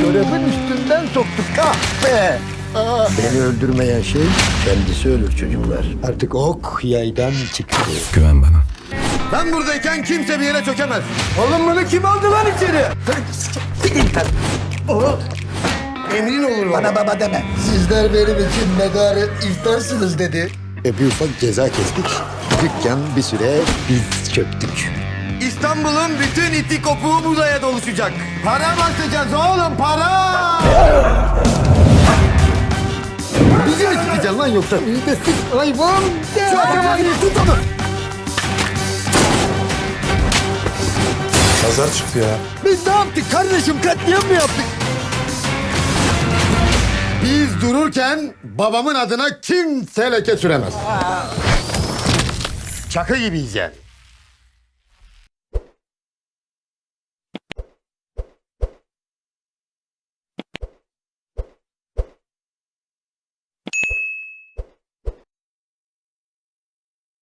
Çorabın üstünden soktuk kahpe. Beni öldürmeyen şey kendisi ölür çocuklar. Artık ok yaydan çıktı. Güven bana. Ben buradayken kimse bir yere çökemez. Oğlum bunu kim aldı lan içeri? O emrin olur bana baba deme. Sizler benim için medarı iftarsınız dedi. E bir ufak ceza kestik. Dükkan bir süre biz çöktük. İstanbul'un bütün iti kopuğu buraya doluşacak. Para basacağız oğlum para. Bizi mi sıkacaksın lan yoksa? Midesiz hayvan. Şu adamı tut onu. Pazar çıktı ya. Biz ne yaptık kardeşim? Katliam mı yaptık? Biz dururken babamın adına kimse leke süremez. Çakı gibiyiz yani.